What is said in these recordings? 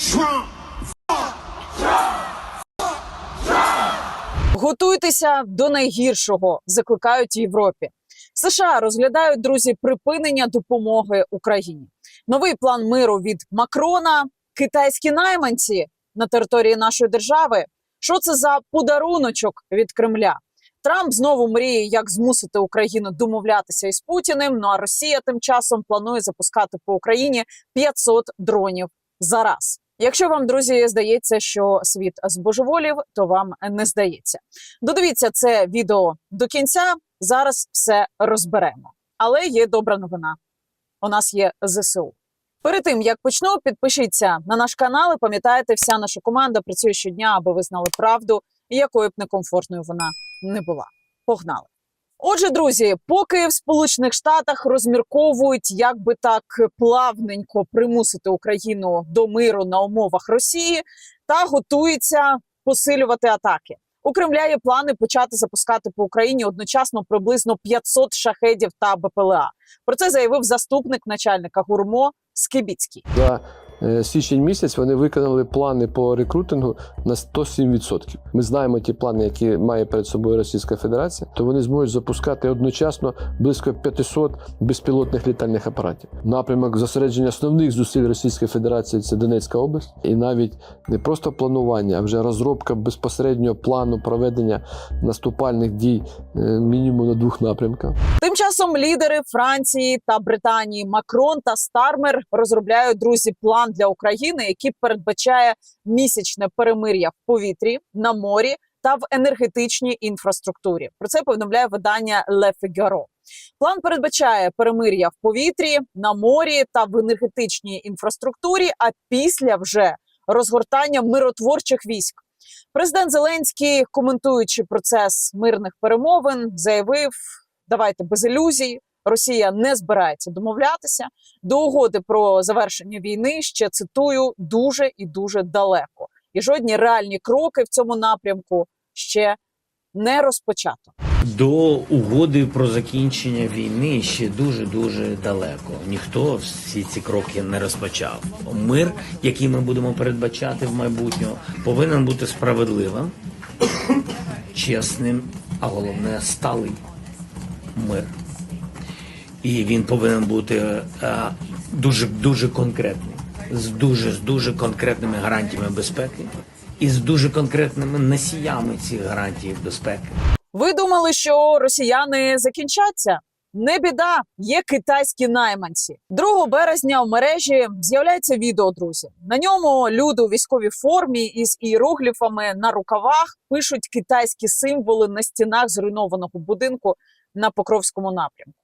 Trump. Готуйтеся до найгіршого, закликають Європі. США розглядають друзі припинення допомоги Україні. Новий план миру від Макрона, китайські найманці на території нашої держави. Що це за подаруночок від Кремля? Трамп знову мріє, як змусити Україну домовлятися із Путіним. Ну а Росія тим часом планує запускати по Україні 500 дронів за раз. Якщо вам, друзі, здається, що світ збожеволів, то вам не здається. Додивіться це відео до кінця. Зараз все розберемо. Але є добра новина. У нас є ЗСУ. Перед тим як почну, підпишіться на наш канал. і Пам'ятаєте, вся наша команда працює щодня, аби ви знали правду, якою б некомфортною вона не була. Погнали! Отже, друзі, поки в Сполучених Штатах розмірковують, як би так плавненько примусити Україну до миру на умовах Росії, та готується посилювати атаки. У Кремля є плани почати запускати по Україні одночасно приблизно 500 шахедів та БПЛА. Про це заявив заступник начальника ГУРМО Скибіцький. Е, січень місяць вони виконали плани по рекрутингу на 107%. Ми знаємо ті плани, які має перед собою Російська Федерація, то вони зможуть запускати одночасно близько 500 безпілотних літальних апаратів. Напрямок зосередження основних зусиль Російської Федерації це Донецька область, і навіть не просто планування, а вже розробка безпосереднього плану проведення наступальних дій е, мінімум на двох напрямках. Тим часом лідери Франції та Британії Макрон та Стармер розробляють друзі план для України, який передбачає місячне перемир'я в повітрі, на морі та в енергетичній інфраструктурі. Про це повідомляє видання Le Figaro. План передбачає перемир'я в повітрі, на морі та в енергетичній інфраструктурі. А після вже розгортання миротворчих військ. Президент Зеленський, коментуючи процес мирних перемовин, заявив: давайте без ілюзій. Росія не збирається домовлятися до угоди про завершення війни. Ще цитую дуже і дуже далеко, і жодні реальні кроки в цьому напрямку ще не розпочато. До угоди про закінчення війни ще дуже дуже далеко. Ніхто всі ці кроки не розпочав. Мир, який ми будемо передбачати в майбутньому, повинен бути справедливим, чесним, а головне сталий мир. І він повинен бути е, дуже дуже конкретним, з дуже з дуже конкретними гарантіями безпеки і з дуже конкретними носіями цих гарантій безпеки. Ви думали, що росіяни закінчаться? Не біда, є китайські найманці. 2 березня в мережі з'являється відео, друзі. На ньому люди у військовій формі із іерогліфами на рукавах пишуть китайські символи на стінах зруйнованого будинку на Покровському напрямку.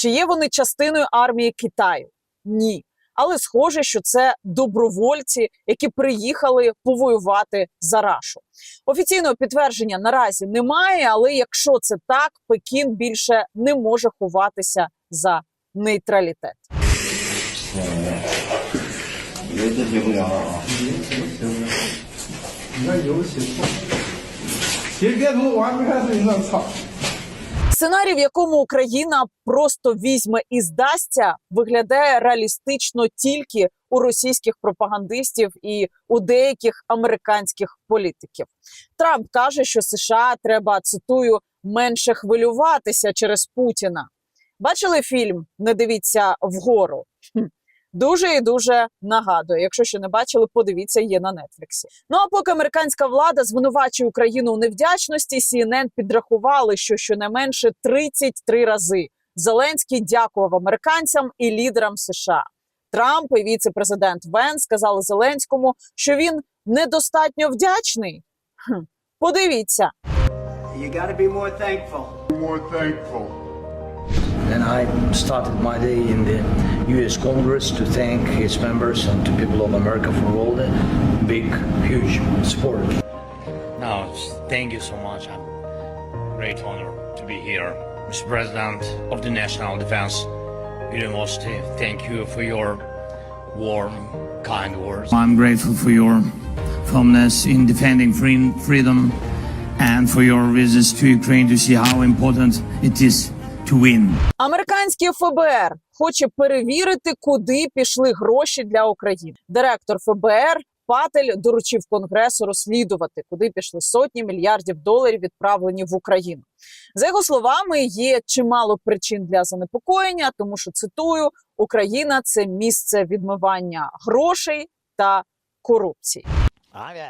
Чи є вони частиною армії Китаю? Ні. Але схоже, що це добровольці, які приїхали повоювати за Рашу. Офіційного підтвердження наразі немає, але якщо це так, Пекін більше не може ховатися за нейтралітет. Сценарій, в якому Україна просто візьме і здасться, виглядає реалістично тільки у російських пропагандистів і у деяких американських політиків. Трамп каже, що США треба цитую менше хвилюватися через Путіна. Бачили фільм Не дивіться вгору. Дуже і дуже нагадує. Якщо ще не бачили, подивіться є на Нетфліксі. Ну а поки американська влада звинувачує Україну у невдячності, CNN підрахували, що щонайменше 33 рази Зеленський дякував американцям і лідерам США. Трамп і віце-президент Вен сказали Зеленському, що він недостатньо вдячний. Хм. Подивіться. You got to be more thankful. More thankful. And I started my day in the U.S. Congress to thank its members and to people of America for all the big, huge support. No, thank you so much. I'm great honor to be here. Mr. President of the National Defense University, thank you for your warm, kind words. I'm grateful for your firmness in defending free, freedom and for your visits to Ukraine to see how important it is to win. Американське ФБР хоче перевірити, куди пішли гроші для України. Директор ФБР Патель доручив конгресу розслідувати, куди пішли сотні мільярдів доларів, відправлені в Україну. За його словами, є чимало причин для занепокоєння, тому що цитую: Україна це місце відмивання грошей та корупції.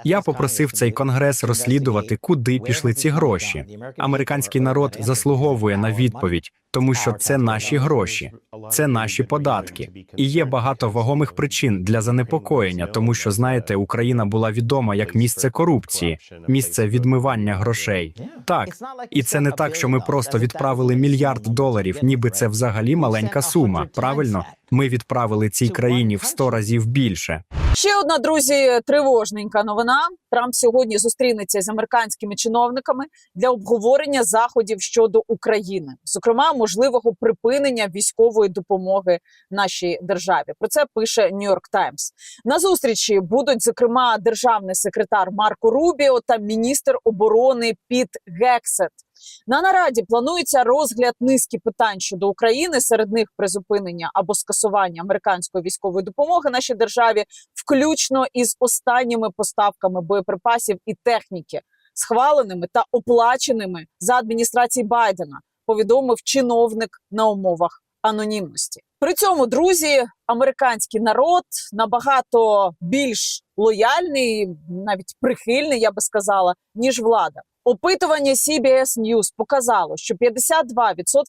Я попросив цей конгрес розслідувати, куди пішли ці гроші. Американський народ заслуговує на відповідь, тому що це наші гроші, це наші податки. І є багато вагомих причин для занепокоєння, тому що знаєте, Україна була відома як місце корупції, місце відмивання грошей. Так, і це не так, що ми просто відправили мільярд доларів, ніби це взагалі маленька сума. Правильно, ми відправили цій країні в сто разів більше. Ще одна друзі тривожненька новина. Трамп сьогодні зустрінеться з американськими чиновниками для обговорення заходів щодо України, зокрема можливого припинення військової допомоги нашій державі. Про це пише Нью-Йорк Таймс. На зустрічі будуть зокрема державний секретар Марко Рубіо та міністр оборони Піт Гексет. На нараді планується розгляд низки питань щодо України, серед них призупинення або скасування американської військової допомоги нашій державі, включно із останніми поставками боєприпасів і техніки, схваленими та оплаченими за адміністрації Байдена, повідомив чиновник на умовах анонімності. При цьому, друзі, американський народ набагато більш лояльний, навіть прихильний, я би сказала, ніж влада. Опитування CBS News показало, що 52%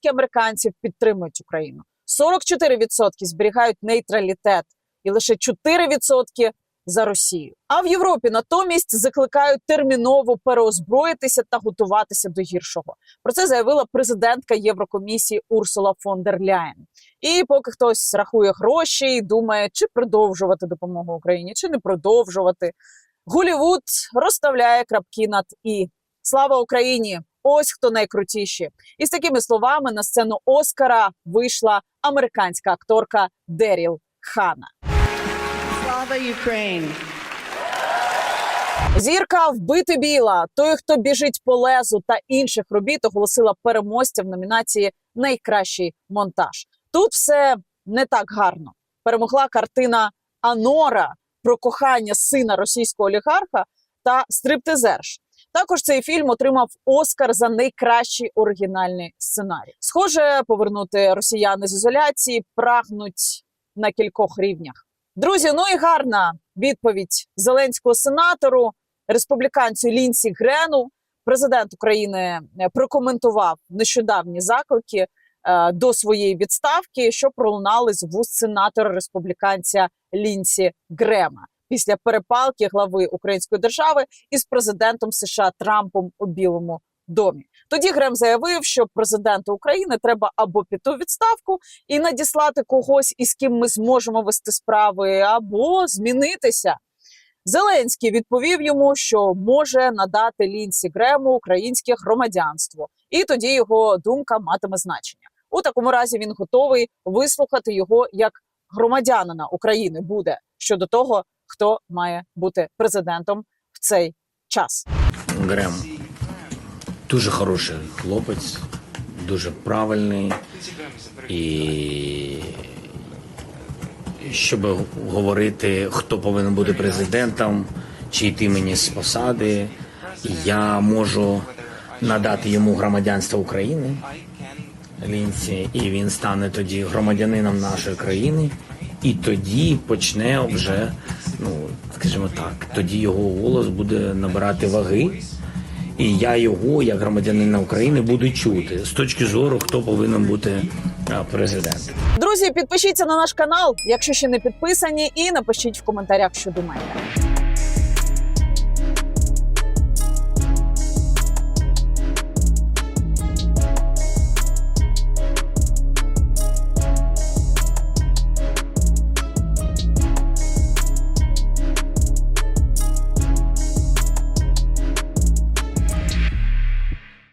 американців підтримують Україну, 44% зберігають нейтралітет, і лише 4% за Росію. А в Європі натомість закликають терміново переозброїтися та готуватися до гіршого. Про це заявила президентка Єврокомісії Урсула фон дер Ляєн. І поки хтось рахує гроші і думає, чи продовжувати допомогу Україні, чи не продовжувати. Голівуд розставляє крапки над і. Слава Україні! Ось хто найкрутіші. І з такими словами на сцену Оскара вийшла американська акторка Деріл Хана. Slava Ukraine. Зірка вбити біла. Той, хто біжить по лезу та інших робіт, оголосила переможця в номінації Найкращий монтаж. Тут все не так гарно. Перемогла картина Анора про кохання сина російського олігарха та стриптизерш. Також цей фільм отримав Оскар за найкращий оригінальний сценарій. Схоже, повернути росіяни з ізоляції прагнуть на кількох рівнях. Друзі, ну і гарна відповідь зеленського сенатору, республіканцю Лінсі Грену. Президент України е, прокоментував нещодавні заклики е, до своєї відставки, що пролунали з вуст сенатора республіканця Лінсі Грема після перепалки глави Української держави із президентом США Трампом у Білому домі. Тоді Грем заявив, що президенту України треба або піти у відставку і надіслати когось, із ким ми зможемо вести справи, або змінитися. Зеленський відповів йому, що може надати Лінсі Грему українське громадянство, і тоді його думка матиме значення. У такому разі він готовий вислухати його як громадянина України буде щодо того, хто має бути президентом в цей час. Грем дуже хороший хлопець, дуже правильний. І щоб говорити, хто повинен бути президентом, чи йти мені з посади, я можу надати йому громадянство України. Лінці, і він стане тоді громадянином нашої країни, і тоді почне вже, ну скажімо так, тоді його голос буде набирати ваги, і я його, як громадянина України, буду чути з точки зору, хто повинен бути президентом. Друзі, підпишіться на наш канал, якщо ще не підписані, і напишіть в коментарях, що думаєте.